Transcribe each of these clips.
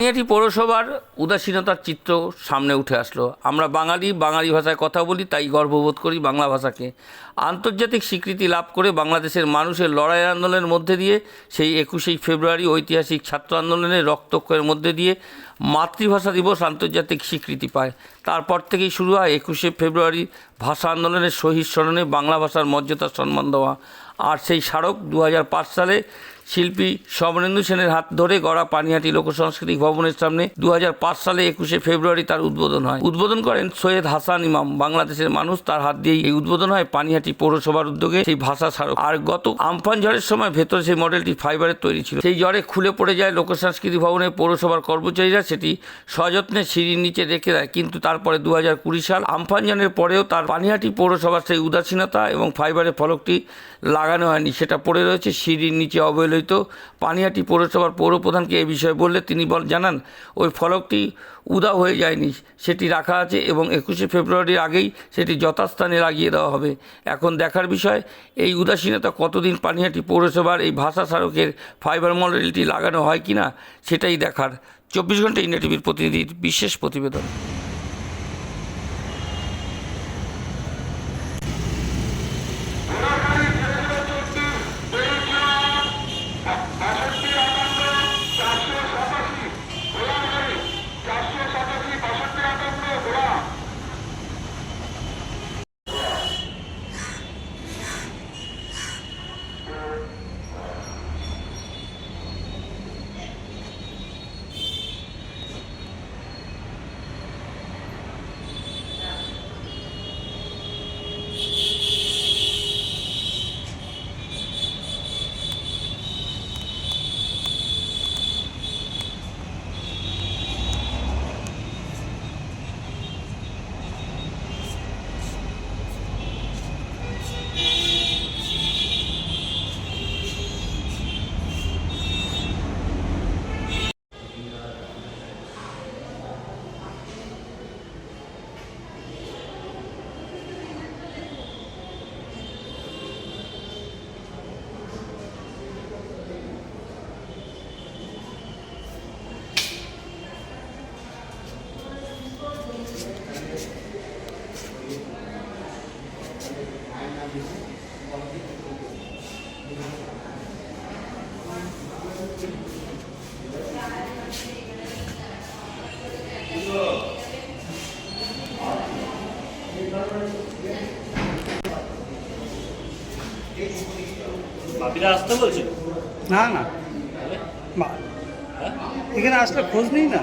পানিহাটি পৌরসভার উদাসীনতার চিত্র সামনে উঠে আসলো। আমরা বাঙালি বাঙালি ভাষায় কথা বলি, তাই গর্ববোধ করি বাংলা ভাষাকে। আন্তর্জাতিক স্বীকৃতি লাভ করে বাংলাদেশের মানুষের লড়াই আন্দোলনের মধ্যে দিয়ে, সেই একুশেই ফেব্রুয়ারি ঐতিহাসিক ছাত্র আন্দোলনের রক্তক্ষয়ের মধ্যে দিয়ে মাতৃভাষা দিবস আন্তর্জাতিক স্বীকৃতি পায়। তারপর থেকেই শুরু হয় একুশে ফেব্রুয়ারি ভাষা আন্দোলনের শহীদ স্মরণে বাংলা ভাষার মর্যাদা, সম্মান দেওয়া। আর সেই স্মারক দু হাজার পাঁচ সালে শিল্পী সমরেন্দু সেনের হাত ধরে গড়া পানিহাটি লোকসাংস্কৃতিক ভবনের সামনে দু হাজার পাঁচ সালে একুশে ফেব্রুয়ারি তার উদ্বোধন হয়। উদ্বোধন করেন সৈয়দ হাসান ইমাম, বাংলাদেশের মানুষ তার হাত দিয়েই এই উদ্বোধন হয় পানিহাটি পৌরসভার উদ্যোগে সেই ভাষা স্মারক। আর গত আমফান ঝড়ের সময় ভেতরে সেই মডেলটি ফাইবারের তৈরি ছিল। সেই ঝড়ে খুলে পড়ে যায় লোকসাংস্কৃতিক ভবনের পৌরসভার কর্মচারীরা, সেটি সযত্নে সিঁড়ির নিচে রেখে দেয়। কিন্তু তারপরে দু হাজার কুড়ি সাল আমফান ঝড়ের পরেও তার পানিহাটি পৌরসভার সেই উদাসীনতা এবং ফাইবারের ফলকটি লাগানো হয়নি। সেটা পড়ে রয়েছে সিঁড়ির নিচে অবহেলিত পানিহাটি পৌরসভার পৌরপ্রধানকে এ বিষয়ে বললে তিনি বল, জানান, ওই ফলকটি উদা হয়ে যায়নি, সেটি রাখা আছে এবং একুশে ফেব্রুয়ারির আগেই সেটি যথাস্থানে লাগিয়ে দেওয়া হবে। এখন দেখার বিষয়, এই উদাসীনতা কতদিন পানিহাটি পৌরসভার এই ভাষা স্মারকের ফাইবার মডেলটি লাগানো হয় কি না সেটাই দেখার। চব্বিশ ঘণ্টা ইন্ডিয়া টিভির প্রতিনিধির বিশেষ প্রতিবেদন। বাপিরা আসতে বলছিল? না না? এখানে আসলে খোঁজ নেই না?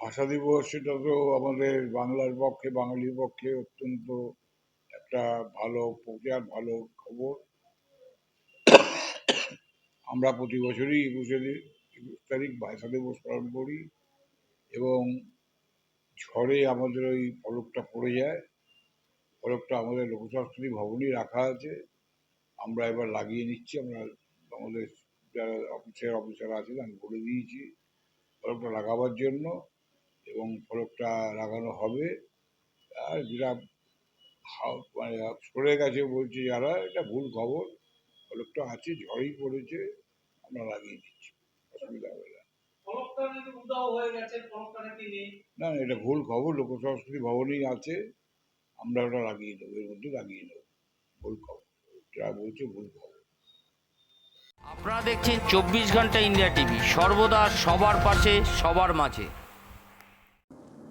ভাষা দিবস সেটা তো আমাদের বাংলার পক্ষে, বাঙালির পক্ষে অত্যন্ত একটা ভালো প্রচার, ভালো খবর। আমরা প্রতি বছরই একুশে একুশ তারিখ ভাষা দিবস পালন করি এবং ঝড়ে আমাদের ওই ফলকটা পড়ে যায়। ফলকটা আমাদের লোকসংস্কৃতি ভবনই রাখা আছে। আমরা এবার লাগিয়ে নিচ্ছি, আমরা আমাদের যারা অফিসের অফিসার আছেন, আমি বলে দিয়েছি, ফলকটা লাগাবার জন্য। এবং ফলকটা লাগানো হবে। আর যেটা হা- মানে সরে গেছে বলছে যারা এটা ভুল খবর। ফলকটা আছে ঝড়েই পড়েছে আমরা লাগিয়ে দিচ্ছি অসুবিধা হবে না। হয়ে না না এটা ভুল খবর লোক সংস্কৃতি ভবনেই আছে। আমরা ওটা লাগিয়ে দেবো এর মধ্যে লাগিয়ে দেবো ভুল খবর। যারা বলছে ভুল খবর। আপনারা দেখছেন চব্বিশ ঘণ্টা ইন্ডিয়া টিভি সর্বদা সবার পাশে সবার মাঝে।